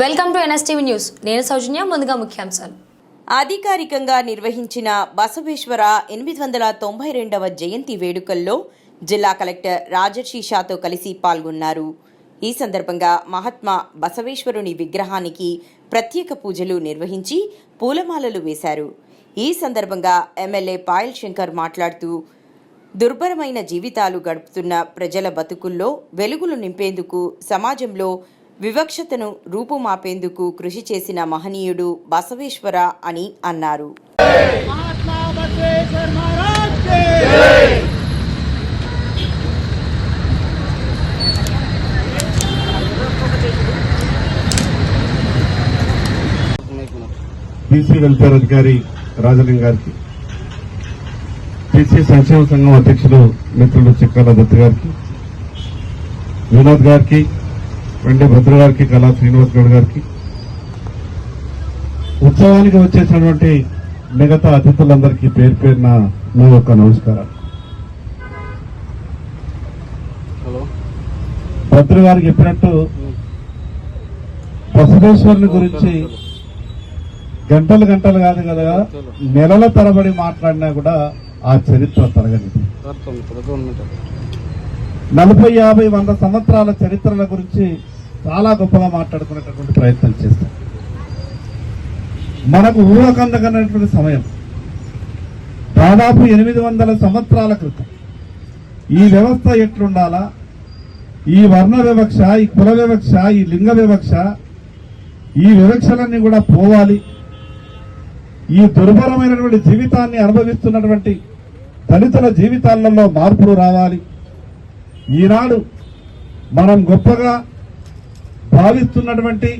Welcome to NSTV news. నేను సౌజన్య ముందుగా ముఖ్యాంశాలు. అధికారికంగా నిర్వహించిన బసవేశ్వర ఎనిమిది వందల తొంభై రెండవ జయంతి వేడుకల్లో జిల్లా కలెక్టర్ రాజర్షి షాతో కలిసి పాల్గొన్నారు. ఈ సందర్భంగా మహాత్మా బసవేశ్వరుని విగ్రహానికి ప్రత్యేక పూజలు నిర్వహించి పూలమాలలు వేశారు. ఈ సందర్భంగా ఎమ్మెల్యే పాయల్ శంకర్ మాట్లాడుతూ దుర్భరమైన జీవితాలు గడుపుతున్న ప్రజల బతుకుల్లో వెలుగులు నింపేందుకు సమాజంలో వివక్షతను రూపుమాపేందుకు కృషి చేసిన మహనీయుడు బసవేశ్వర అని అన్నారు. బీసీ వెల్ఫేర్ అధికారి రాజలింగ్ గారికి బీసీ సంక్షేమ సంఘం అధ్యక్షులు మిత్రులు చిక్కాల దత్ గారికి వినోద్ గారికి వెండి భద్ర గారికి కళా శ్రీనివాస్ గౌడ్ గారికి. ఉత్సవానికి వచ్చేసినటువంటి మిగతా అతిథులందరికీ పేరు పేరున మీ యొక్క నమస్కారం భద్ర గారికి చెప్పినట్టు బసవేశ్వరుని గురించి గంటలు గంటలు కాదు కదా నెలల తరబడి మాట్లాడినా కూడా ఆ చరిత్ర తరగనిది. నలభై యాభై వంద సంవత్సరాల చరిత్రల గురించి చాలా గొప్పగా మాట్లాడుకునేటటువంటి ప్రయత్నం చేస్తాం. మనకు ఊహకందకన్నటువంటి సమయం. దాదాపు ఎనిమిది వందల సంవత్సరాల క్రితం. ఈ వ్యవస్థ ఎట్లుండాలా? ఈ వర్ణ వివక్ష ఈ కుల వివక్ష ఈ లింగ వివక్ష ఈ వివక్షలన్నీ కూడా పోవాలి. ఈ దుర్భరమైనటువంటి జీవితాన్ని అనుభవిస్తున్నటువంటి దళితుల జీవితాలలో మార్పులు రావాలి. ఈనాడు మనం గొప్పగా భావిస్తున్నటువంటి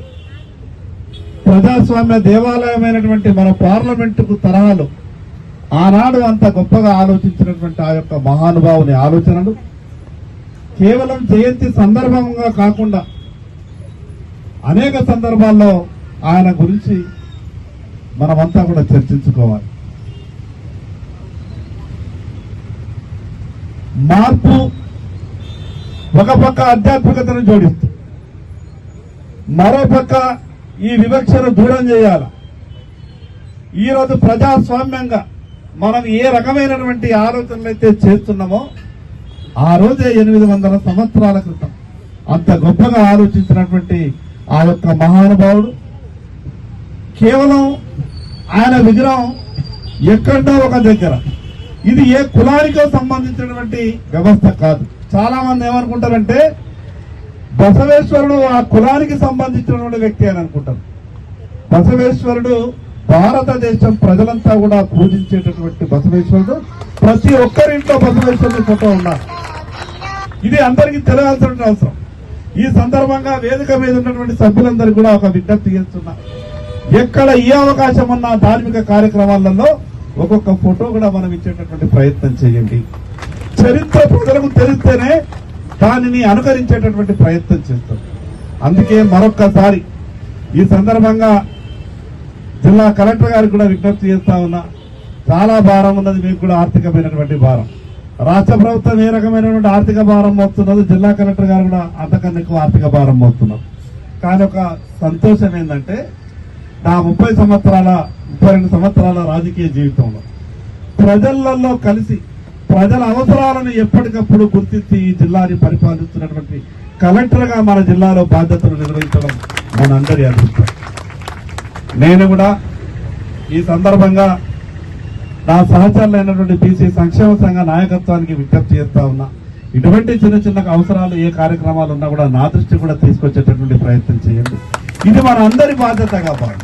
ప్రజాస్వామ్య దేవాలయమైనటువంటి మన పార్లమెంటుకు తరహాలు ఆనాడు అంత గొప్పగా ఆలోచించినటువంటి ఆ యొక్క మహానుభావుని ఆలోచనలు కేవలం జయంతి సందర్భంగా కాకుండా అనేక సందర్భాల్లో ఆయన గురించి మనమంతా కూడా చర్చించుకోవాలి. మార్పు ఒక పక్క ఆధ్యాత్మికతను జోడిస్తూ మరోపక్క ఈ వివక్షను దూరం చేయాలి. ఈరోజు ప్రజాస్వామ్యంగా మనం ఏ రకమైనటువంటి ఆలోచనలు అయితే చేస్తున్నామో ఆ రోజే ఎనిమిది వందల సంవత్సరాల క్రితం అంత గొప్పగా ఆలోచించినటువంటి ఆ యొక్క మహానుభావుడు కేవలం ఆయన విగ్రహం ఎక్కడో ఒక దగ్గర. ఇది ఏ కులానికో సంబంధించినటువంటి వ్యవస్థ కాదు. చాలామంది ఏమనుకుంటారంటే బసవేశ్వరుడు ఆ కులానికి సంబంధించినటువంటి వ్యక్తి అని అనుకుంటాను బసవేశ్వరుడు భారతదేశం ప్రజలంతా కూడా పూజించేటటువంటి బసవేశ్వరుడు. ప్రతి ఒక్కరింట్లో బసవేశ్వరుడు ఫోటో ఉన్నారు ఇది అందరికీ తెలియాల్సిన అవసరం. ఈ సందర్భంగా వేదిక మీద ఉన్నటువంటి సభ్యులందరికీ కూడా ఒక విజ్ఞప్తి చేస్తున్నా. ఎక్కడ ఏ అవకాశం ఉన్న ధార్మిక కార్యక్రమాలలో ఒక్కొక్క ఫోటో కూడా మనం ఇచ్చేటటువంటి ప్రయత్నం చేయండి. చరిత్ర ప్రజలకు తెలిస్తేనే దానిని అనుకరించేటటువంటి ప్రయత్నం చేస్తాం. అందుకే మరొక్కసారి ఈ సందర్భంగా జిల్లా కలెక్టర్ గారికి కూడా విజ్ఞప్తి చేస్తా ఉన్నా చాలా భారం ఉన్నది మీకు కూడా ఆర్థికమైనటువంటి భారం. రాష్ట్ర ప్రభుత్వం ఏ రకమైనటువంటి ఆర్థిక భారం మోస్తున్నదో జిల్లా కలెక్టర్ గారు కూడా అంతకన్నా ఎక్కువ ఆర్థిక భారం మోస్తున్నారు కానీ ఒక సంతోషం ఏంటంటే నా ముప్పై సంవత్సరాల ముప్పై రెండు సంవత్సరాల రాజకీయ జీవితంలో ప్రజలలో కలిసి ప్రజల అవసరాలను ఎప్పటికప్పుడు గుర్తించి ఈ జిల్లాని పరిపాలిస్తున్నటువంటి కలెక్టర్గా మన జిల్లాలో బాధ్యతలు నిర్వహించడం మనందరి అదృష్టం. నేను కూడా ఈ సందర్భంగా నా సహచరులైనటువంటి బీసీ సంక్షేమ సంఘ నాయకత్వానికి విజ్ఞప్తి చేస్తా ఉన్నా. ఇటువంటి చిన్న చిన్న అవసరాలు ఏ కార్యక్రమాలు ఉన్నా కూడా నా దృష్టి కూడా తీసుకొచ్చేటటువంటి ప్రయత్నం చేయండి. ఇది మన అందరి బాధ్యతగా భాగం